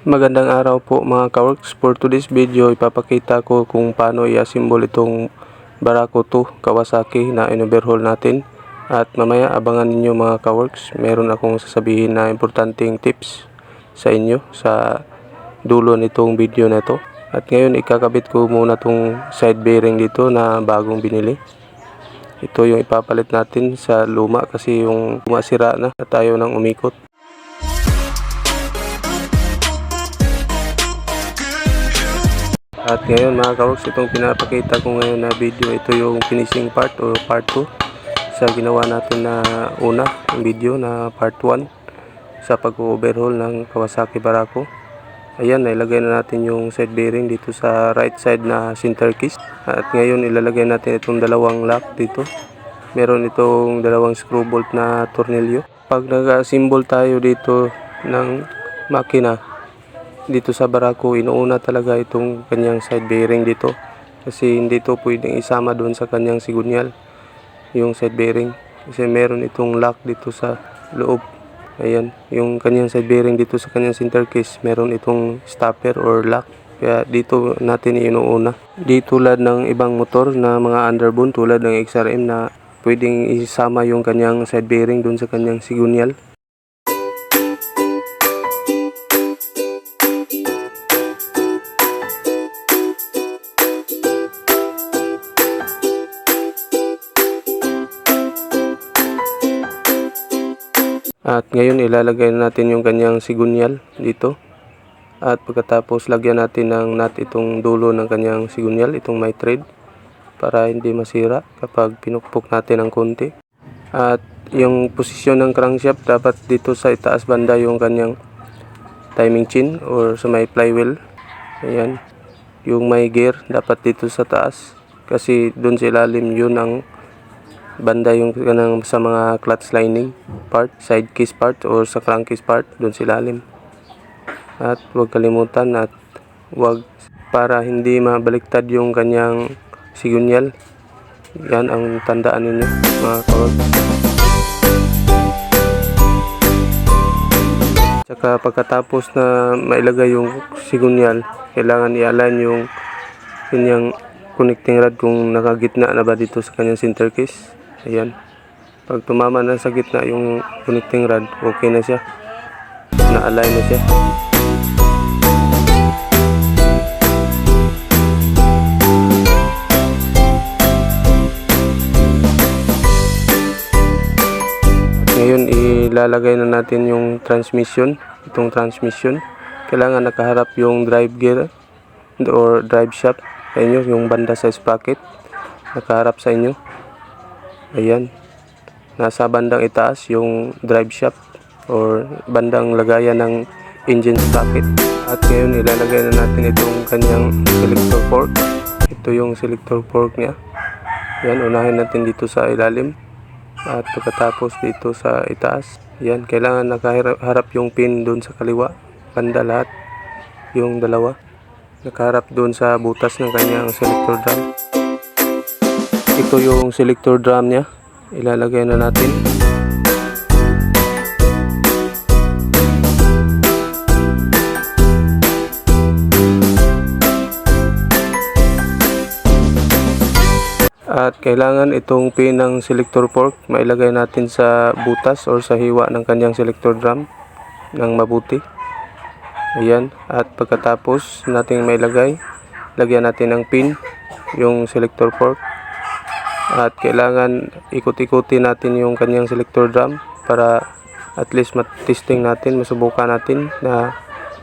Magandang araw po mga kaworks. For today's video, ipapakita ko kung paano i-assemble itong Barako 2 Kawasaki na in-overhaul natin. At mamaya abangan ninyo mga kaworks, meron akong sasabihin na importanteng tips sa inyo sa dulo nitong video na ito. At ngayon ikakabit ko muna tong side bearing dito na bagong binili. Ito yung ipapalit natin sa luma kasi yung luma sira na at tayo nang umikot. At ngayon mga kaworks, itong pinapakita ko ngayon na video, ito yung finishing part o part 2 sa ginawa natin na una, yung video na part 1 sa pag-overhaul ng Kawasaki Barako. Ayan, nailagay na natin yung side bearing dito sa right side na center case. At ngayon ilalagay natin itong dalawang lock dito. Meron itong dalawang screw bolt na tornilyo. Pag nag-assemble tayo dito ng makina, dito sa Barako, inuuna talaga itong kanyang side bearing dito. Kasi hindi ito pwedeng isama doon sa kanyang sigunyal, yung side bearing. Kasi meron itong lock dito sa loob. Ayan, yung kanyang side bearing dito sa kanyang center case, meron itong stopper or lock. Kaya dito natin inuuna. Di tulad ng ibang motor na mga underbone tulad ng XRM na pwedeng isama yung kanyang side bearing doon sa kanyang sigunyal. At ngayon ilalagay na natin yung kanyang sigunyal dito. At pagkatapos lagyan natin ng nut itong dulo ng kanyang sigunyal, itong may thread para hindi masira kapag pinukpok natin ng konti. At yung posisyon ng crankshaft dapat dito sa itaas banda yung kanyang timing chain or sa may flywheel. Ayan. Yung may gear dapat dito sa taas kasi doon sa ilalim yun ang banda yung kanang sa mga clutch lining part, side case part or sa crankcase part doon sa ilalim. At huwag kalimutan at huwag para hindi mabaliktad yung kanyang sigunyal. Yan ang tandaan ninyo mga kawan. Tsaka pagkatapos na mailagay yung sigunyal, kailangan i-align yung kanyang connecting rod kung nakagitna na ba dito sa kanyang center case. Ayan. Pag tumama na sa gitna yung connecting rod, okay na siya. Na-align na siya. Ngayon ilalagay na natin yung transmission, itong transmission. Kailangan nakaharap yung drive gear or drive shaft inyo, yung banda sa sprocket. Nakaharap sa inyo. Ayan. Nasa bandang itaas yung drive shaft or bandang lagayan ng engine sprocket. At ngayon ilalagay na natin itong kanyang selector fork. Ito yung selector fork niya. Yan, unahin natin dito sa ilalim. At pagkatapos dito sa itaas. Yan, kailangan nakaharap yung pin doon sa kaliwa. Banda lahat. Yung dalawa. Nakaharap doon sa butas ng kanyang selector drum. Ito yung selector drum niya. Ilalagay na natin. At kailangan itong pin ng selector fork mailagay natin sa butas or sa hiwa ng kanyang selector drum ng mabuti. Ayan. At pagkatapos nating mailagay, lagyan natin ng pin yung selector fork. At kailangan ikot-ikuti natin yung kanyang selector drum para at least mat-testing natin, masubukan natin na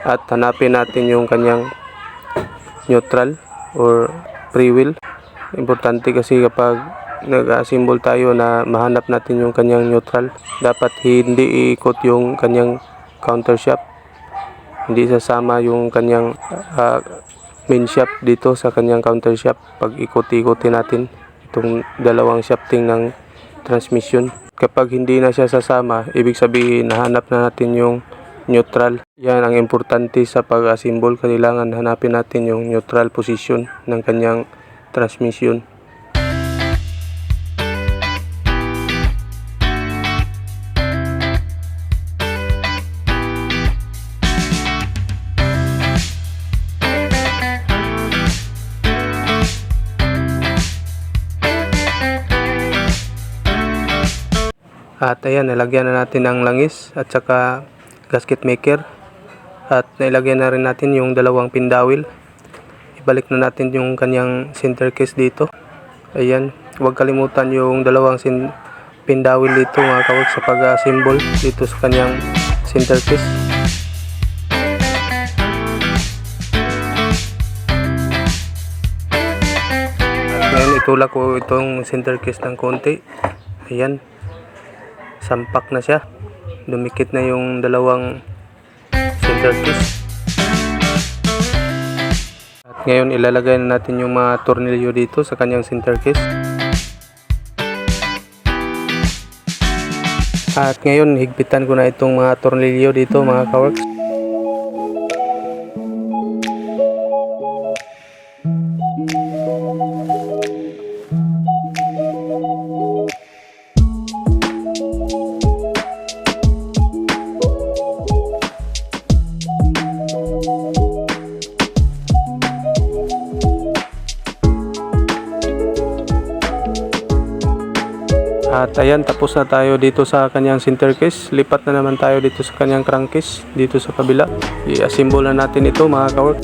at hanapin natin yung kanyang neutral or free wheel. Importante kasi kapag nag-assemble tayo na mahanap natin yung kanyang neutral, dapat hindi iikot yung kanyang counter shaft. Hindi sasama yung kanyang ah, main shaft dito sa kanyang counter shaft pag ikot-ikuti natin itong dalawang shafting ng transmission. Kapag hindi na siya sasama, ibig sabihin nahanap na natin yung neutral. Yan ang importante sa pag-assemble. Kailangan hanapin natin yung neutral position ng kanyang transmission. At ayan, nilagyan na natin ang langis at saka gasket maker. At nailagyan na rin natin yung dalawang pindawil. Ibalik na natin yung kanyang center case dito. Ayan, huwag kalimutan yung dalawang pindawil dito mga kawag sa pag-assemble dito sa kanyang center case. Ngayon itulak ko itong center case ng konti. Ayan. Sampak na siya. Dumikit na yung dalawang center case. At ngayon ilalagay na natin yung mga tornilyo dito sa kanyang center case. At ngayon higpitan ko na itong mga tornilyo dito mga kaworks. Ayan, tapos na tayo dito sa kanyang center case. Lipat na naman tayo dito sa kanyang crankcase, dito sa kabila. I-assemble na natin ito mga kawork.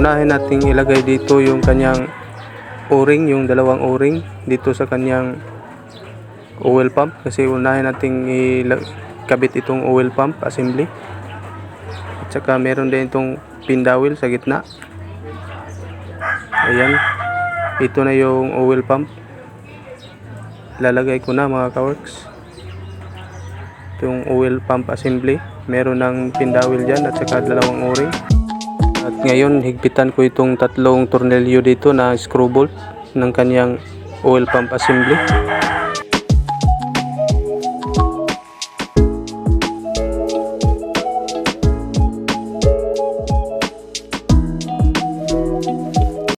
Unahin nating ilagay dito yung kanyang o-ring, yung dalawang o-ring dito sa kanyang oil pump. Kasi unahin nating ikabit itong oil pump assembly. At saka meron din itong pin dowel sa gitna. Ayan. Ito na yung oil pump lalagay ko na mga kaworks. Itong oil pump assembly. Meron ng pindawil dyan at saka dalawang o-ring. At ngayon higpitan ko itong tatlong tornilyo dito na screw bolt ng kanyang oil pump assembly.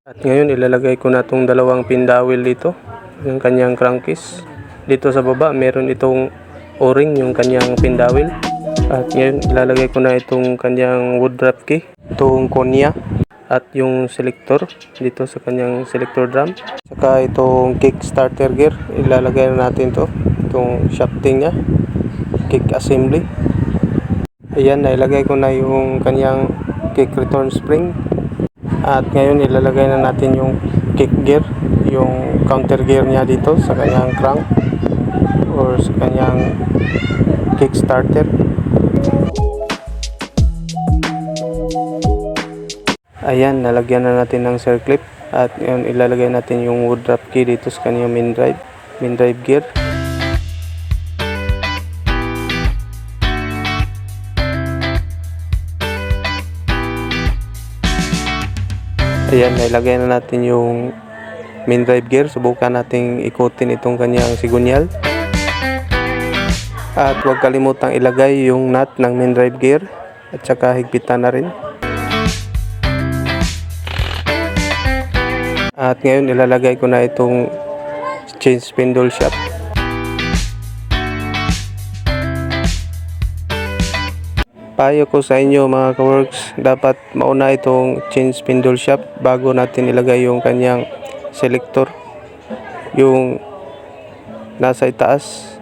At ngayon ilalagay ko na itong dalawang pindawil dito yung kanyang crankcase. Dito sa baba, meron itong o-ring, yung kanyang pindawil. At ngayon, ilalagay ko na itong kanyang wood wrap key, itong konya, at yung selector dito sa kanyang selector drum. Saka itong kick starter gear, ilalagay na natin to itong shafting niya, kick assembly. Ayan, nailagay ko na yung kanyang kick return spring. At ngayon, ilalagay na natin yung kick gear yung counter gear niya dito sa kanyang crank or sa kanyang kickstarter ayan nalagyan na natin ng circlip at yun, ilalagay natin yung wood wrap key dito sa kanyang main drive main drive gear ayan nilagay na natin yung main drive gear. Subukan nating ikutin itong kanyang sigunyal. At huwag kalimutang ilagay yung nut ng main drive gear at saka higpitan na rin. At ngayon ilalagay ko na itong chain spindle shaft payo ko sa inyo mga kaworks dapat mauna itong chain spindle shaft bago natin ilagay yung kanyang selector. Yung nasa itaas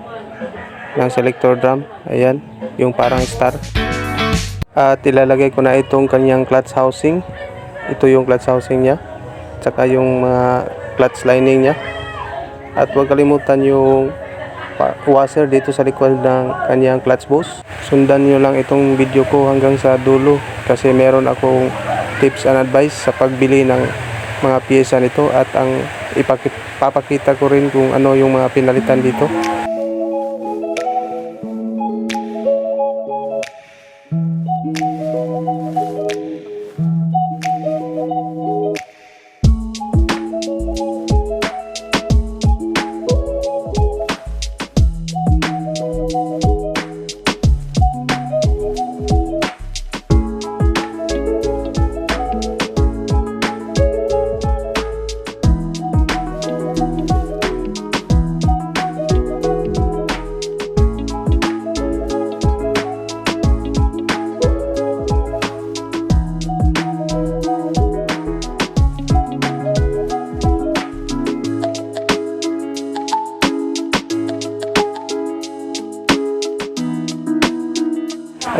ng selector drum ayan yung parang star. At ilalagay ko na itong kanyang clutch housing. Ito yung clutch housing niya tsaka yung mga clutch lining niya. At huwag kalimutan yung washer dito sa likod ng kanyang clutch boss. Sundan nyo lang itong video ko hanggang sa dulo kasi meron akong tips and advice sa pagbili ng mga pyesa nito at ang ipapakita ko rin kung ano yung mga pinalitan dito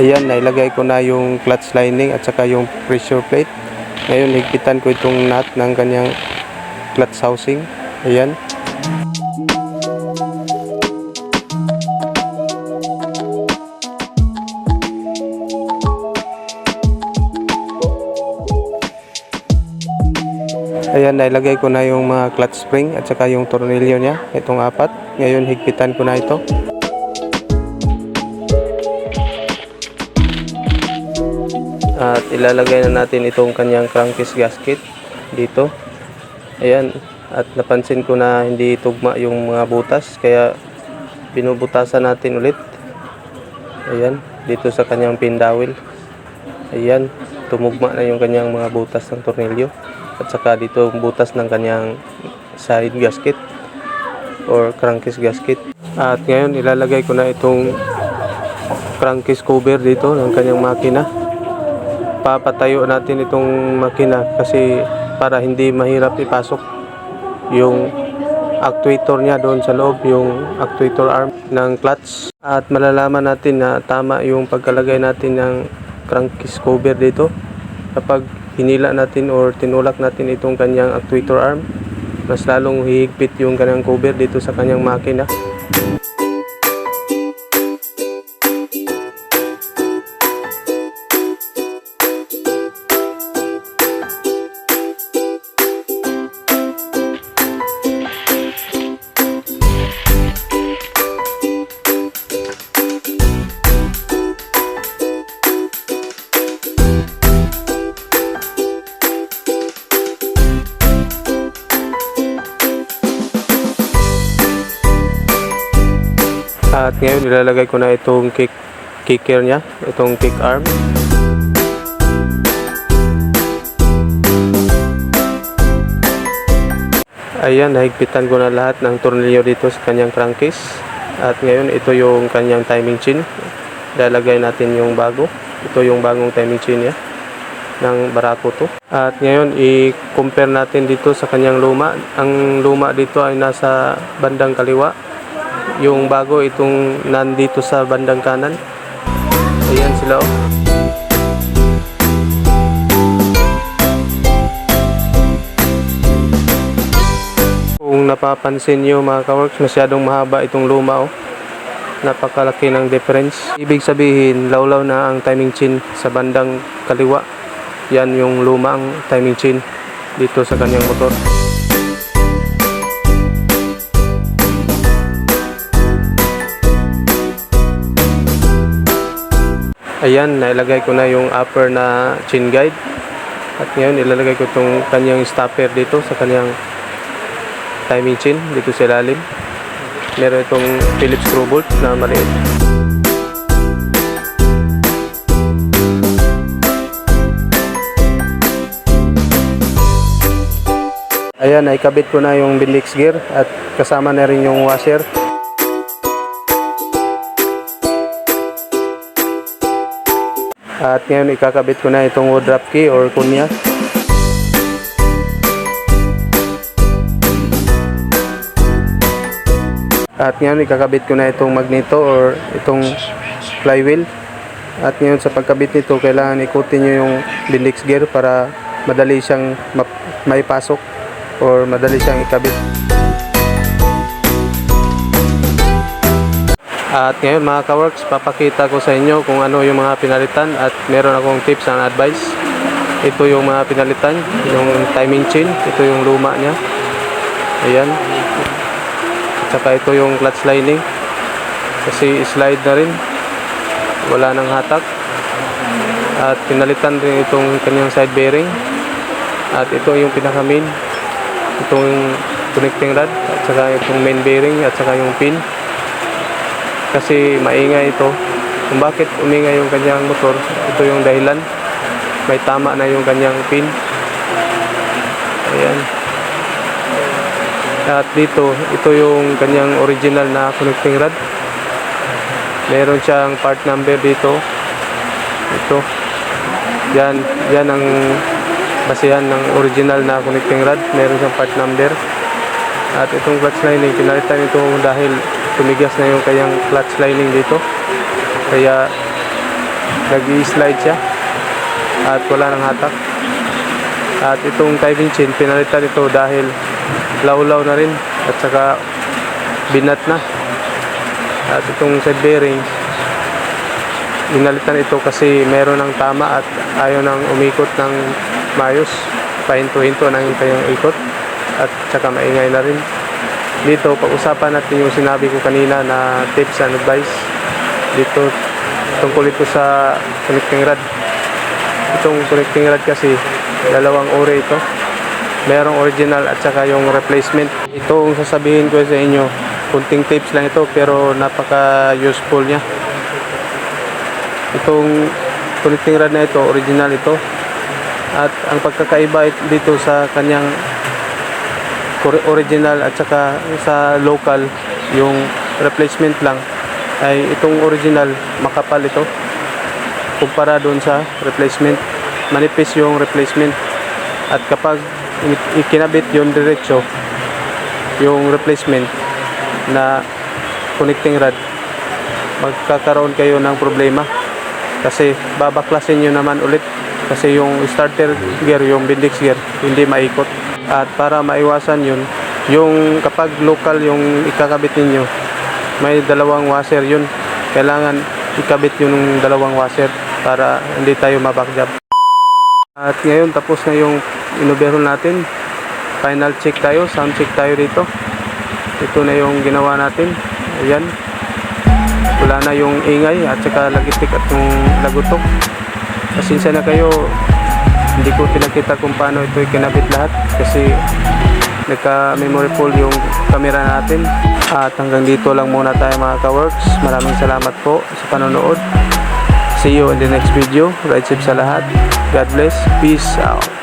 Ayan, nailagay ko na yung clutch lining at saka yung pressure plate. Ngayon, higpitan ko itong nut ng kanyang clutch housing. Ayan. Ayan, nailagay ko na yung mga clutch spring at saka yung tornilyo niya. Itong apat. Ngayon, higpitan ko na ito. Ilalagay na natin itong kanyang crankcase gasket dito. Ayan. At napansin ko na hindi tugma yung mga butas. Kaya binubutasan natin ulit. Ayan. Dito sa kanyang pin dowel. Ayan. Tumugma na yung kanyang mga butas ng tornilyo. At saka dito ang butas ng kanyang side gasket or crankcase gasket. At ngayon ilalagay ko na itong crankcase cover dito ng kanyang makina papatayo natin itong makina kasi para hindi mahirap ipasok yung actuator niya doon sa loob, yung actuator arm ng clutch. At malalaman natin na tama yung pagkalagay natin ng crankcase cover dito. Kapag hinila natin or tinulak natin itong kanyang actuator arm, mas lalong hihigpit yung kanyang cover dito sa kanyang makina. Ngayon ilalagay ko na itong kick kicker niya, itong kick arm. Ayan, nahigpitan ko na lahat ng tornilyo dito sa kanyang crankcase. At ngayon, ito yung kanyang timing chain. Lalagay natin yung bago. Ito yung bagong timing chain niya ng Barako to. At ngayon, i-compare natin dito sa kanyang luma. Ang luma dito ay nasa bandang kaliwa. Yung bago, itong nandito sa bandang kanan. Ayan sila oh. Kung napapansin nyo mga kaworks, masyadong mahaba itong luma oh. Napakalaki ng difference. Ibig sabihin, lawlaw na ang timing chain sa bandang kaliwa. Yan yung lumang timing chain dito sa kanyang motor. Ayan, nailagay ko na yung upper na chain guide. At ngayon, ilalagay ko itong kanyang stopper dito sa kanyang timing chain dito sa ilalim. Meron itong Phillips screw bolt na maliit. Ayan, naikabit ko na yung Bendix gear at kasama na rin yung washer. At ngayon ikakabit ko na itong wood drop key or kunya. At ngayon ikakabit ko na itong magneto or itong flywheel. At ngayon sa pagkabit nito kailangan ikutin nyo yung Bendix gear para madali siyang maipasok or madali siyang ikabit. At ngayon mga ka-works, papakita ko sa inyo kung ano yung mga pinalitan at meron akong tips and advice. Ito yung mga pinalitan, yung timing chain, ito yung luma niya. Ayan. At saka ito yung clutch lining. Kasi slide na rin. Wala nang hatak. At pinalitan rin itong kanyang side bearing. At ito yung pinaka main. Itong connecting rod. At saka itong main bearing. At saka yung pin kasi maingay ito. Kung bakit umingay yung kanyang motor, ito yung dahilan. May tama na yung kanyang pin. Ayan. At dito, ito yung kanyang original na connecting rod. Meron siyang part number dito. Ito. Yan, yan ang basihan ng original na connecting rod. Meron siyang part number. At itong clutch lining, pinalitan ito dahil tumigas na yung kanyang clutch lining dito. Kaya nag-slide siya. At wala nang hatak. At itong timing chain pinalitan ito dahil lawlaw na rin. At saka binat na. At itong side bearing binalitan ito kasi meron ng tama at ayaw nang umikot ng mayos pahinto-hinto ng kanyang ikot. At saka maingay na rin dito pag-usapan natin yung sinabi ko kanina na tips and advice dito tungkol ito sa connecting rod. Itong connecting rod kasi dalawang uri ito. Merong original at saka yung replacement. Itong sasabihin ko sa inyo kunting tips lang ito pero napaka useful niya. Itong connecting rod na ito original ito. At ang pagkakaiba it- dito sa kanyang original at saka sa local yung replacement lang ay itong original makapal ito kumpara doon sa replacement. Manipis yung replacement. At kapag ikinabit yung diretso yung replacement na connecting rod magkakaroon kayo ng problema. Kasi babaklasin nyo naman ulit. Kasi yung starter gear yung bindix gear hindi maikot at para maiwasan yun yung kapag local yung ikakabit ninyo may dalawang washer yun. Kailangan ikabit yun ng dalawang washer para hindi tayo mabakjab. At ngayon tapos na yung inubero natin. Final check tayo sound check tayo dito ito na yung ginawa natin. Ayan. Wala na yung ingay at saka lagitik at yung lagutok. Pasensya na kayo hindi ko pinakita kung paano ito ikinabit lahat kasi nagka memory full yung camera natin. At hanggang dito lang muna tayo mga ka-works. Maraming salamat po sa panonood. See you in the next video. Ride safe sa lahat. God bless. Peace out